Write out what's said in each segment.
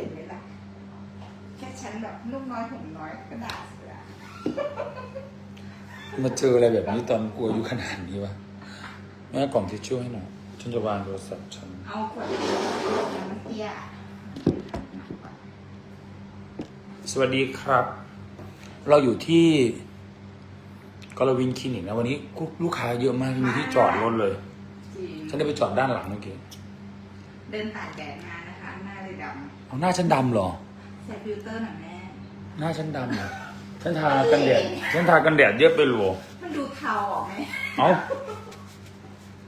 ห็นไหมล่ะ แค่ฉันแบบนุ่มน้อยห่มน้อยก็ด่าเสือมาเจออะไรแบบนี้ตอนกูอายุขนาดนี้วะแม่กล่องทิชชู่ให้หน่อยฉันจะวางโทรศัพท์ฉันเอาขวดเดียวมันเตี้ยสวัสดีครับ เราอยู่ที่กรวินคลินิกนะวันนี้ลูกค้าเยอะมากมีที่จอดรถเลย จริงฉันได้ไปจอดด้านหลังเมื่อกี้ เดินตากแดดมานะคะหน้า เลยดเอาหน้าฉันดำเหรอำใส่ฟิลเตอร์หน่อยแม่ หน้าฉันดำเหรอ ฉันทากันแดด ฉันทากันแดดเยอะไปหรอมันดูเทาออกไหมเอ้า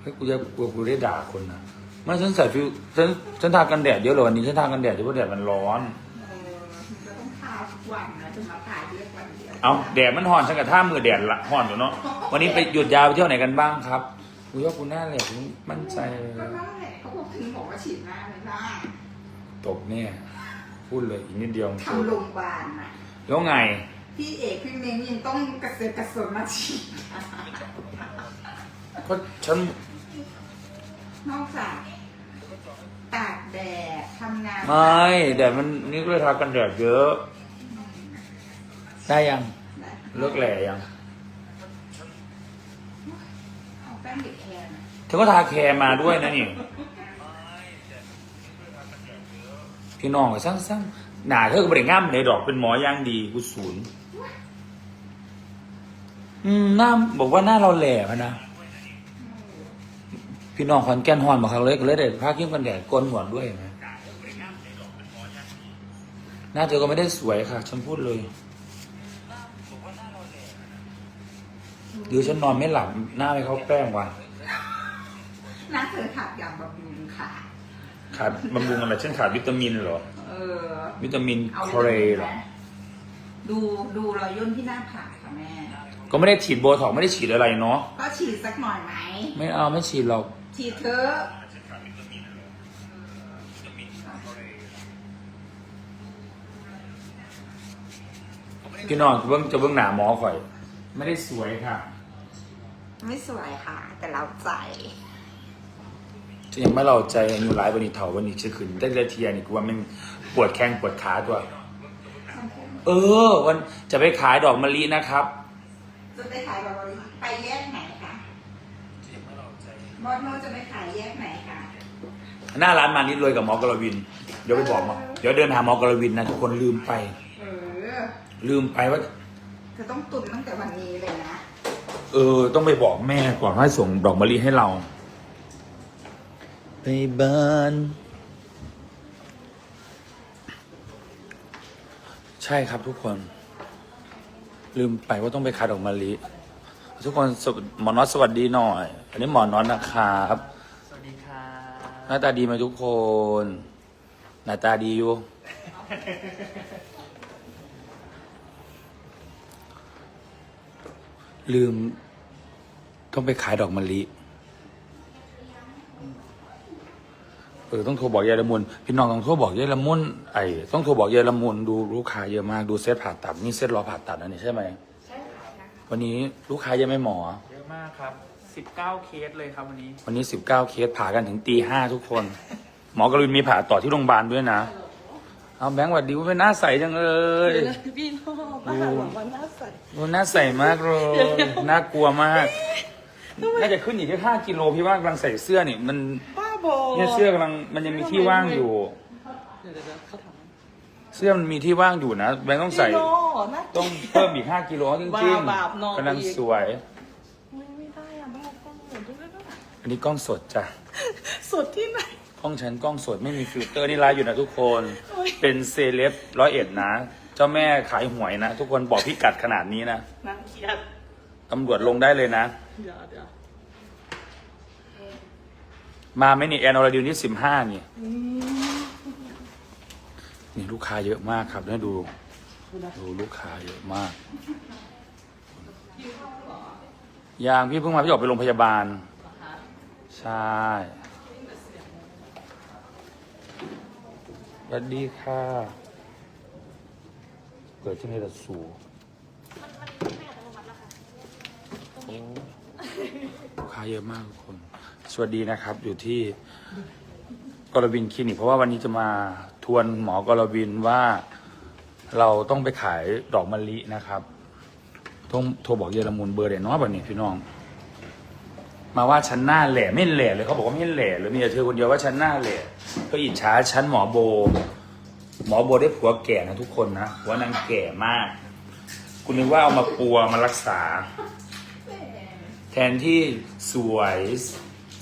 เฮ้ยกูจะกูกูได้ด่าคนนะไม่ฉันใส่ฟิวฉันฉันทากันแดดเยอะเลยวันนี้ฉันทากันแดดเยอะเพราะแดดมันร้อน เออมันจะต้องทาทุกวันนะจะมาถ่ายเรียกวันเดียวเอาแดดมันห่อนฉันกับท่ามือแดดละห่อนอยู่เนาะ วันนี้ไปหยุดยาวไปเที่ยวไหนกันบ้างครับกูว่ากูหน้าแหลกมั่นใจเลย ก็นั่นแหละเขาบอกถึงบอกว่าฉีดหน้าไม่ได้ ตกเนี่ย พูดเลยอีกนิดเดียวทำโรงพยาบาลนะแล้วไง พี่เอกพี่เม้งยังต้องกระเสือกกระสนมาฉีดก็ฉันนอกจากตากแดดทำงานไม่แดดมันนี่ก็เลยทากันแดดเยอะ ได้ยังนะเลิกแหล่ยังเอาแป้งเด็กแคร์นะเธอก็ทาแคร์มาด้วยนะนี่ พี่น้องก็สร้างๆหนาเธอก็บริงามในดอกเป็นหมอย่างดีกูศูนย์อืมหน้าบอกว่าหน้าเราแหล่พะนะพี่น้องขอนแก่นหอนมาครั้งเลยก็เลยเด็ดผ้าเขี้มกันแดดโกนหนวด้วยนไหมหน้าเธอก็ไม่ได้สวยค่ะ ฉันพูดเลยดี๋ยวฉันนอนไม่หลับหน้าไม่เขาแป้งว่ะหน้าเธอขาดอย่างบำรุงค่ะ ขาดบำรุงอะไรเช่นขาดวิตามินเหรอ เออวิตามินเอาคอเรเหรอ ดูดูรอยย่นที่หน้าผากค่ะแม่ ก็ไม่ได้ฉีดโบท็อกซ์ไม่ได้ฉีดอะไรเนาะ ก็ฉีดสักหน่อยไหม ไม่เอาไม่ฉีดหรอก ฉีดเถอะพี่น้องจะเบิ้งจะเบิ้งหนาหมอข่อย ไม่ได้สวยค่ะ ไม่สวยค่ะ แต่เราใจ จะยังไม่เราใจอายุร้ายวันนี้เถาวันนี้จะขึ้นได้เลยทียนี่กูว่ามันปวดแข้งปวดขาตัว เออ วันจะไปขายดอกมะลินะครับ จะไปขายแบบว่าไปแยกไหนคะบอสโนจะไปขายแยกไหนคะหน้าร้านมานิดเลยกับหมอกรวิน เดี๋ยวไปบอกหมอเดี๋ยวเดินหาหมอกรวินนะทุกคนลืมไป เออลืมไปว่า เธอต้องตุนตั้งแต่วันนี้เลยนะ เออ ต้องไปบอกแม่ก่อนให้ส่งดอกมะลิให้เรา ไปบ้าน ใช่ครับทุกคน ลืมไปว่าต้องไปขายดอกมะลิทุกคนสวหมอน็อตสวัสดีหน่อย อันนี้หมอน็อตนะครับสวัสดีค่ะหน้าตาดีไหมทุกคน หน้าตาดีอยู่ ลืม ต้องไปขายดอกมะลิ เออต้องโทรบอกยายละมุนพี่น้องต้องโทรบอกยายละมุนไอ้ต้องโทรบอกยายละมุนดูลูกค้าเยอะมากดูเซตผ่าตัดนี่เซตรอผ่าตัดอันนี้ใช่ไหมใช่ค่ะวันนี้ลูกค้ายังไม่หมอ เยอะมากครับ 19 เคสเลยครับวันนี้ วันนี้สิบเก้าเคสผ่ากันถึงตีห้าทุกคน หมอกรุณมีผ่าต่อที่โรงพยาบาลด้วยนะเอาแบงค์หวัดดีว่าเป็นหน้าใสจังเลยพี่น้องมาหาหวังวันหน้าใสดูหน้าใสมากเลยน่ากลัวมาก น่าจะขึ้นอีกแค่ห้ากิโลพี่ว่ากำลังใส่เสื้อนี่มันบ้า บอเนี่ยเสื้อกำลังมันยังมีที่ว่างอยู่เดี๋ยวเดี๋ยวเดี๋ยวเขาถามเสื้อมันมีที่ว่างอยู่นะแบงค์ต้องใส่พี่น้องน่าต้องเพิ่มอีกห้ากิโลจริงบาปบาปนอนๆกำลังอีก สวยไม่ไม่ได้อะบ้ากล้องหมดด้วยนะอันนี้กล้องสดจ้ะสดที่ไหน กล้องฉันกล้องสดไม่มีฟิลเตอร์นี่ไลฟ์อยู่นะทุกคน โอ๊ย เป็นเซเลบร้อยเอ็ดนะ เจ้าแม่ขายหวยนะ ทุกคนบอกพิกัดขนาดนี้นะน่าเกลียดตำรวจลงได้เลยนะ เดี๋ยวเดี๋ยว มาไหม่นี่แอนอรดิวนี่สิบห้านี่นี่ลูกค้าเยอะมากครับได้ดู ดูลูกค้าเยอะมาก ยางพี่เพิ่งมาพี่ออกไปโรงพยาบาล ใช่สวัสดีค่ะเกิดที่ไหนล่ะสูโอ้ลูกค้าเยอะมากทุกคน สวัสดีนะครับ อยู่ที่กรวินคลินิกเพราะว่าวันนี้จะมาทวนหมอกรวินว่าเราต้องไปขายดอกมะลินะครับต้องโทรบอกเยอรมุนเบอร์เด่นน้อยแบบนี้พี่น้อง มาว่าฉันหน้าแหล่ไม่แหล่เลยเขาบอกว่าไม่แหล่เลยมีแต่เธอคนเดียวว่าฉันหน้าแหล่ก็อิจฉาฉันหมอโบ หมอโบได้ผัวแก่นะทุกคนนะผัวนางแก่มาก คุณนึกว่าเอามาปัวมารักษา แทนที่สวย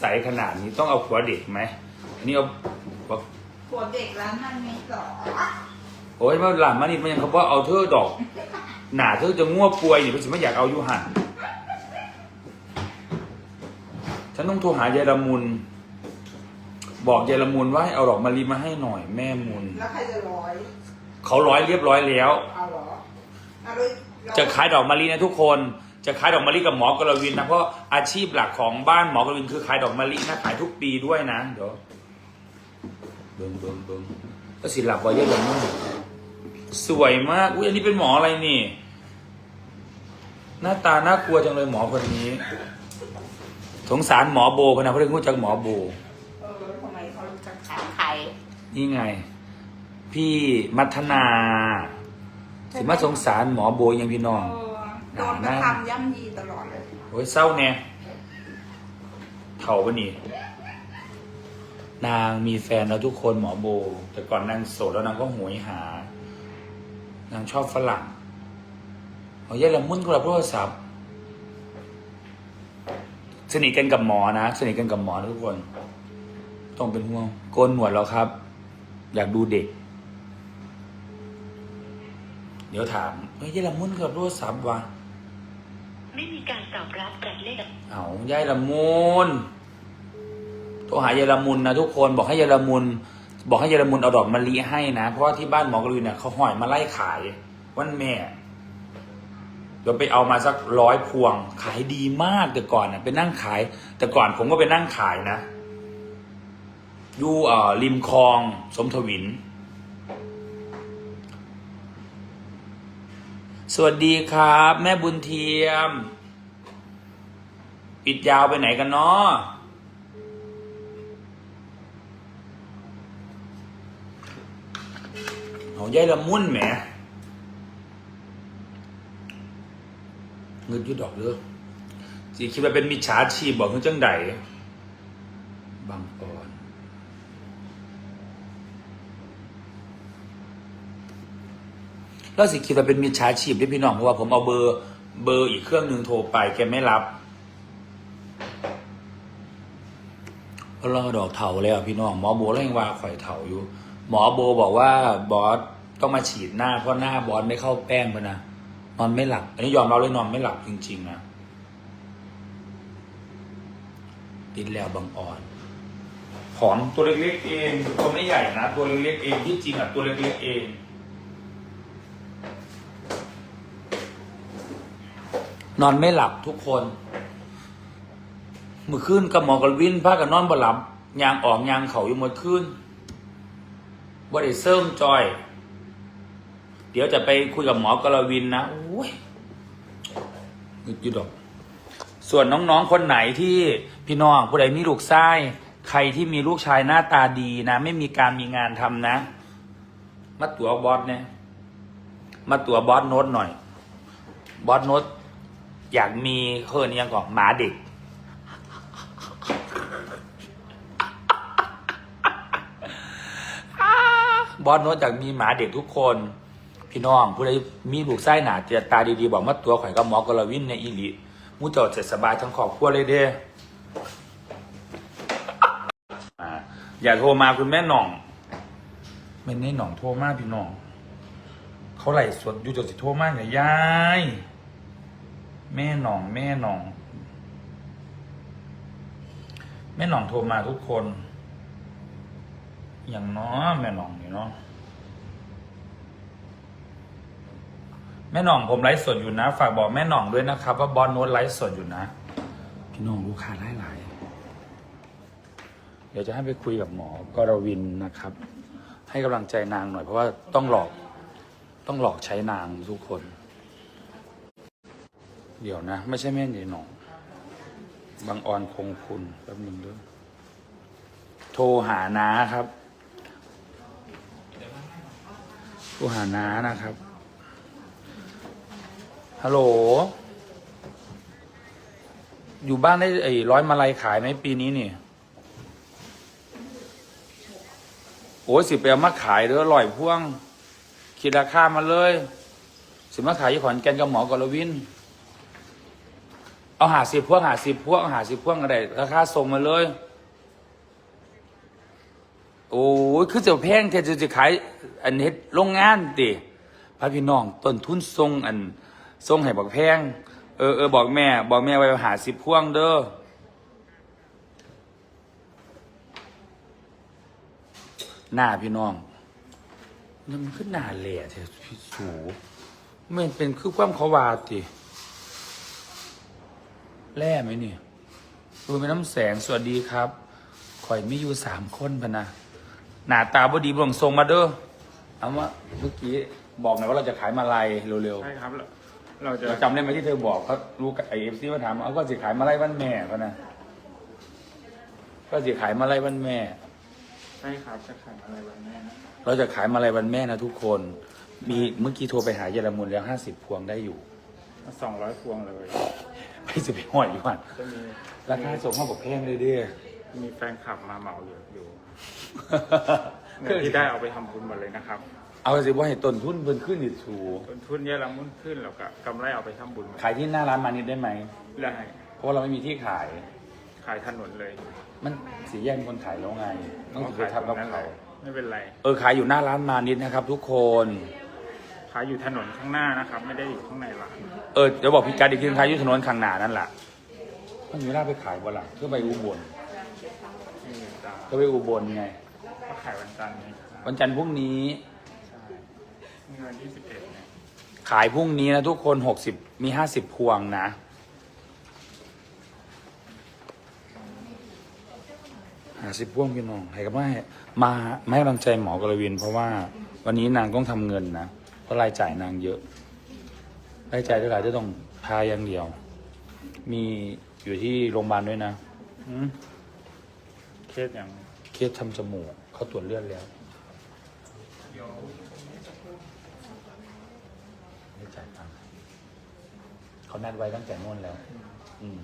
ใสขนาดนี้ต้องเอาผัวเด็กไหมอันนี่เอาผัวปวดเด็กร้านมันมีหรอโอ้ยมาหลานมานี่มันยังเขาบอกเอาเธอดอก หนาเธอจะง่วป่วยนี่เพิ่นสิไม่อยากเอาอยู่หันฉันต้องโทรหายายละมุน บอกยายละมุนว่าให้เอาดอกมะลิมาให้หน่อยแม่มุน แล้วใครจะร้อยเขาร้อยเรียบร้อยแล้ว เอาเหรอเอาเลยจะขายดอกมะลินะทุกคน จะขายดอกมะลิกับหมอกรวินนะเพราะอาชีพหลักของบ้านหมอกรวินคือขายดอกมะลินะขายทุกปีด้วยนะเดี๋ยวเบิ้งเบิ้งเบิ้งก็สิหลับไว้เยอะเลยมากสวยมากอุ้ยอันนี้เป็นหมออะไรนี่ หน้าตาน่ากลัวจังเลยหมอคนนี้สงสารหมอโบพนะเพราะเรื่องรู้จักหมอโบเออทำไมเขารู้จักขายใครนี่ไง พี่มัทนาสิมาสงสารหมอโบยังพี่น้อง เออ โดนกระทำย่ำยีตลอดเลยโอ้ยเศร้าแน่เถ่าปะนี่นางมีแฟนแล้วทุกคนหมอโบ แต่ก่อนนางโสดแล้วนางก็หวยหา นางชอบฝรั่งเอาเยอะละมุนก็รับโทรศัพท์สนิทกันกับหมอนะสนิทกันกับหมอนะทุกคน ต้องเป็นห่วงโกนหนวดแล้วครับ อยากดูเด็ก เดี๋ยวถามเฮ้ยเยอะละมุนก็รับโทรศัพท์วะ ไม่มีการตอบรับจากเลขเอายายละมุนโทรหายายละมุนนะทุกคนบอกให้ยายละมุนบอกให้ยายละมุนเอาดอกมะลิให้นะ เพราะว่าที่บ้านหมอกรุยเนี่ยเขาห่อยมาไล่ขาย วันแม่เดี๋ยวไปเอามาสักร้อยพวง ขายดีมากแต่ก่อนเน่ะไปนั่งขาย แต่ก่อนผมก็ไปนั่งขายนะอยู่ริมคลองสมทวิน สวัสดีครับ แม่บุญเทียม ปิดยาวไปไหนกันเนาะเอายายละมุนแหมเงินยุดดอกเด้อสิคิดว่าเป็นมิจฉาชีพบอกเพิ่งจังใดบางอ่อน แล้วสิคิดว่าเป็นมิจฉาชีพด้วยพี่น้องเพราะว่าผมเอาเบอร์เบอร์อีกเครื่องหนึ่งโทรไปแกไม่รับเพราะเราดอกเถาแล้วพี่น้องหมอโบเร่งว่าข่อยเถาอยู่ หมอโบบอกว่าบอสต้องมาฉีดหน้าเพราะหน้าบอสไม่เข้าแป้งพะนะนอนไม่หลับ อันนี้ยอมเรับเลยนอนไม่หลับจริงๆนะติดแล้วบางอ่อนผอมตัวเล็กๆเองตัวไม่ใหญ่นะ ตัวเล็กๆเองที่จริงอะตัวเล็กๆเอง นอนไม่หลับทุกคน มื่อคืนกับหมอกับวินพากันนอนบ่หลับยางออกยางเขาอยู่เมื่อคืนบ่ได้เสริมจอย เดี๋ยวจะไปคุยกับหมอกรวินนะโอ้ยนึกอยู่ดอก ส่วนน้องๆคนไหนที่พี่น้องผู้ใดมีลูกชาย ใครที่มีลูกชายหน้าตาดีนะ ไม่มีการมีงานทำนะ มาตัวบอสเนี่ย มาตัวบอสโน้ตหน่อย บอสโน้ต อยากมีเคิร์นยังก่อนหมาเด็ก บอสโน้ตอยากมีหมาเด็กทุกคน พี่น้องผู้ใดมีลูกไส้หนาเจียตาดีๆ บอกมาตัวข่อยกับหมอกรวินในอีหลีมูเจอดเสร็จสบายทั้งครอบครัวเลยเด้ออย่าโทรมาคุณแม่หน่องไม่แน่หน่องโทรมาพี่น้อง เขาไหลฟ์สดอยู่จนสิโทรมากเนี่ยยาย แม่หน่อง แม่หน่อง แม่หน่องโทรมาทุกคน อย่างน้อแม่หน่องนี่เนาะแม่หน่องผมไลฟ์สดอยู่นะ ฝากบอกแม่หน่องด้วยนะครับ ว่าบอลโน้ตไลฟ์สดอยู่นะ พี่น้องลูกค้าหลายๆเดี๋ยวจะให้ไปคุยกับหมอกรวินนะครับ ให้กำลังใจนางหน่อยเพราะว่าต้องหลอก ต้องหลอกใช้นางทุกคน เดี๋ยวนะ ไม่ใช่แม่ใหญ่หน่องบางออนคงคุณแป๊บหนึงด้วยโทรหาน้าครับโทรหาน้านะครับ ฮัลโหล อยู่บ้านได้ไอ้ร้อยมาลัยขายไหมปีนี้นี่ โอ้สิไปเอามาขายเด้อลอยพ่วง คิดราคามาเลย สิมาขายยี่ขอนแก่นกับหมอกรวิน เอาหาสิบพวงหาสิบพวงหาสิบพวงอะไรราคาส่งมาเลย โอ้ยคือจะแพงแท้จะจะขาย อันเฮ็ดโรงงานติพระพี่น้องต้นทุนทรงอันทรงให้บอกแพง เออเออบอกแม่ บอกแม่ไว้หาสิบพวงเด้อหน้าพี่น้องนี่มันขึ้นหน้าแหล่แท้พี่สูไม่นเป็นคือความเขาวาติ แร่ไหมนี่ดูเป็นน้ำแสงสวัสดีครับข่อยไม่อยู่สามคนพะนะหน้าตาบดีบ่งทรงมาเด้อเอาว่าเมื่อกี้บอกหน่อยว่าเราจะขายมาลัยเร็วใช่ครับเราเราจะๆเราจำได้ไหมที่เธอบอกเขารู้ไอเอฟซีมาถามเอาก็จะขายมาลัยวันแม่พะนะก็จะขายมาลัยวันแม่ ใช่ครับจะขายอะไรวันนี้นะเราจะขายมาลัยวันแม่นะทุกคน มีเมื่อกี้โทรไปหาเยอรมุนแล้วห้าสิบพวงได้อยู่ สองร้อยพวงเลย ไปจะไปห่อยอยู่วันจะมีราคาส่งห้องบอกแพงเลยเด้อ มีแฟนคลับมาเหมาอยู่อยู่เงินที่ได้เอาไปทำบุญหมดเลยนะครับ เอาสิว่าให้ต้นทุนเพิ่นขึ้นอีกสูต้นทุนเยอะละมุนขึ้นแล้วก็กำไรเอาไปทำบุญหมดขายที่หน้าร้านมานิดได้ไหม ได้เพราะว่าเราไม่มีที่ขาย ขายถนนเลยมันสีแย่งคนขายแล้วไงต้องไปทับกับนั่นเลเขายไม่เป็นไร เออขายอยู่หน้าร้านมานิดนะครับ ทุกคน ขายอยู่ถนนข้างหน้านะครับ ไม่ได้อยู่ข้างในร้านเออเดี๋ยวบอกพี่การดอีกทีนึงขายอยู่ถนนข้างหน้านั่นแหละมันมีร้านไปขายบ่ล่ะเพื่อไปอุบลไม่มีตาก็ไปอุบลไง ก็ขายวันจันทร์ไงครับวันจันทร์พรุ่งนี้ ใช่มีวันที่สิบเอ็ดเนี่ยขายพรุ่งนี้นะทุกคนหกสิบมีห้าสิบพวงนะ หาสิบพวงพี่น้อง ให้กับไม่มาไม่ให้กำลังใจหมอกรวิน เพราะว่าวันนี้นางต้องทำเงินนะ เพราะรายจ่ายนางเยอะรายจ่ายเท่าไหร่จะต้องพาอย่างเดียว มีอยู่ที่โรงพยาบาลด้วยนะอืมเคสอย่างเคสทำจมูกเขาตรวจเลือดแล้วไม่จ่ายตังค์เขานัดไว้ตั้งแต่โน่นแล้ว อืม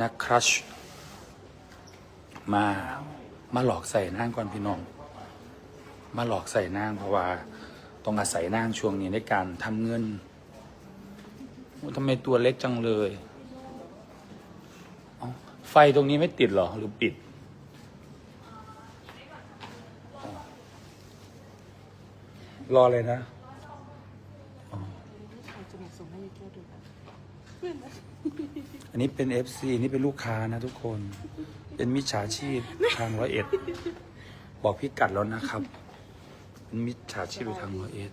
นักครัชมา มาหลอกใส่นางก่อนพี่น้อง มาหลอกใส่นางเพราะว่าต้องอาศัยนางช่วงนี้ในการทำเงินทำไมตัวเล็กจังเลยเไฟตรงนี้ไม่ติดหรอหรือปิดอ๋อรอเลยนะเอาจมูกส่งให้ยูเกียวดูนะอันนี้เป็น FC นี่เป็นลูกค้านะทุกคน เป็นมิจฉาชีพทางร้อยเอ็ด บอกพี่กัดแล้วนะครับ มิจฉาชีพอยู่ทางร้อเอ็ด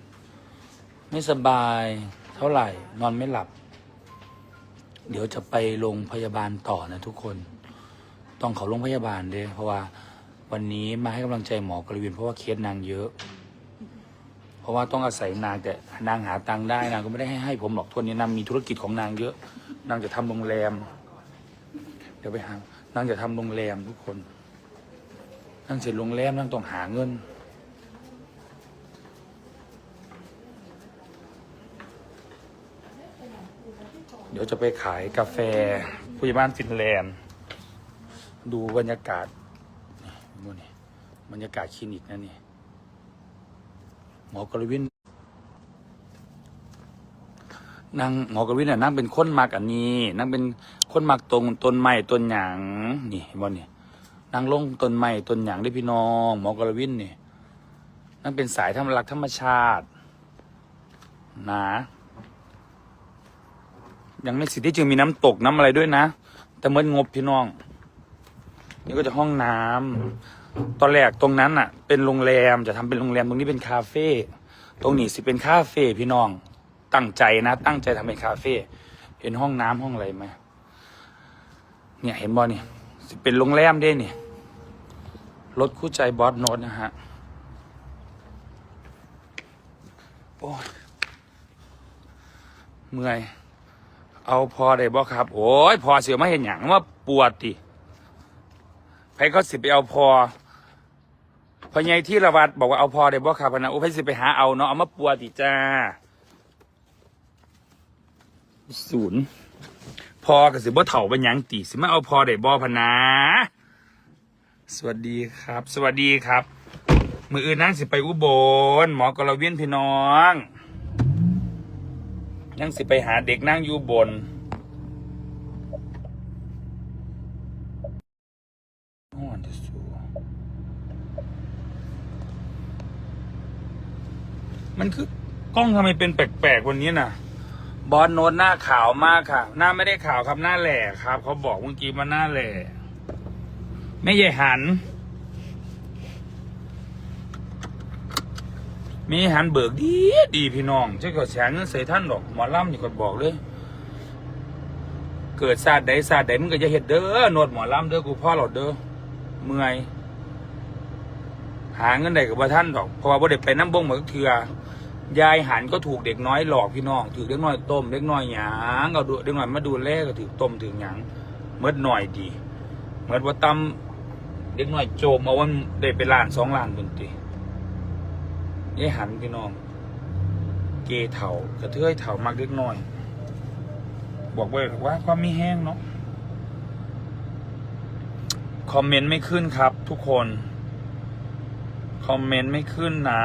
ไม่สบายเท่าไหร่ นอนไม่หลับ เดี๋ยวจะไปโรงพยาบาลต่อนะทุกคน ต้องเขาโรงพยาบาลเด้เพราะว่าวันนี้มาให้กำลังใจหมอกระวินเพราะว่าเคสนางเยอะ เพราะว่าต้องอาศัยนางแต่นางหาตังค์ได้นางก็ไม่ได้ให้ให้ผมหรอกทุนนี้นางมีธุรกิจของนางเยอะ นางจะทำโรงแรม เดี๋ยวไปหานางจะทำโรงแรมทุกคนนางเสร็จโรงแรมนางต้องหาเงิน เดี๋ยวจะไปขายกาแฟผู้ใหญ่บ้านฟินแลนด์ ดูบรรยากาศนี่นี่บรรยากาศคลินิกนะนี่ หมอกรวินนางหมอกรวินน่ะนั่งเป็นคนมักอันนี้นั่งเป็นคนมักตรงต้นไม้ต้นหยางนี่เห็นบ่นี่นางลงต้นไม้ต้นหยางได้พี่น้อง หมอกรวินนี่นั่งเป็นสายธรรมรักธรรมชาติ นะ ยังไม่สิที่จึงมีน้ำตกน้ำอะไรด้วยนะ แต่เมื่องบพี่น้อง นี่ก็จะห้องน้ำตอนแรกตรงนั้นอะ เป็นโรงแรมจะทำเป็นโรงแรมตรงนี้เป็นคาเฟ่ตรงนี้สิเป็นคาเฟ่พี่น้อง ตั้งใจนะ ตั้งใจทำเป็นคาเฟ่เห็นห้องน้ำห้องอะไรไหมเนี่ยเห็นบอนี่สิเป็นโรงแรมเด้นี่รถคู่ใจบอสโนดนะฮะโอ้ยเมื่อย เอาพอได้บ่ครับ โอ้ยพอเสียมาเห็นอย่างว่าปวดดิไปไผเขาสิไปเอาพอพอใหญ่ที่ระวัดบอกว่าเอาพอได้บ่ครับพนะโอ้ไผสิไปหาเอาเนาะเอามาปัวติจ้าศูนย์พอกับสิบ่เถ่าเป็นหยังตีสิมาเอาพอได้บ่พนะสวัสดีครับ สวัสดีครับ มืออื่นนั่งสิไปอุบลหมอกรเวียนพี่น้อง นั่งสิไปหาเด็กนั่งอยู่บน มันคือกล้องทำไมเป็นแปลกๆวันนี้น่ะ บอสโน้ตหน้าขาวมากค่ะ หน้าไม่ได้ขาวครับหน้าแหล่ครับ เขาบอกเมื่อกี้ว่าหน้าแหล่ไม่ใหญ่หัน มีหันเบิกดีดีพี่น้องเจ้าก็แสนเงินใส่ท่านดอกหมอล่ำนี่ก็บอกเลย เกิดศาสตร์ใดศาสตร์ใดมึงก็จะเห็ดเด้อโนดหมอล่ำเด้อกูพ่อหลอดเด้อเมื่อยหาเงินใดกับว่าท่านดอกเพราะว่าบ่ได้ไปน้ำบงเหมือนเถื่อยายหันก็ถูกเด็กน้อยหลอกพี่น้องถือเด็กน้อยต้มเด็กน้อยหยางเอาดูเด็กน้อยมาดูแลก็ถือต้มถือหยางเมื่อหน่อยดีเหมือนว่าตำเด็กน้อยโจมเอาวันได้ไปล้านสองล้านบนตี ยายหันพี่น้อง เกเถากระเทยเถามากเล็กน้อย บอกไว้ว่าความมีแห้งเนาะคอมเมนต์ไม่ขึ้นครับ ทุกคน คอมเมนต์ไม่ขึ้นนะ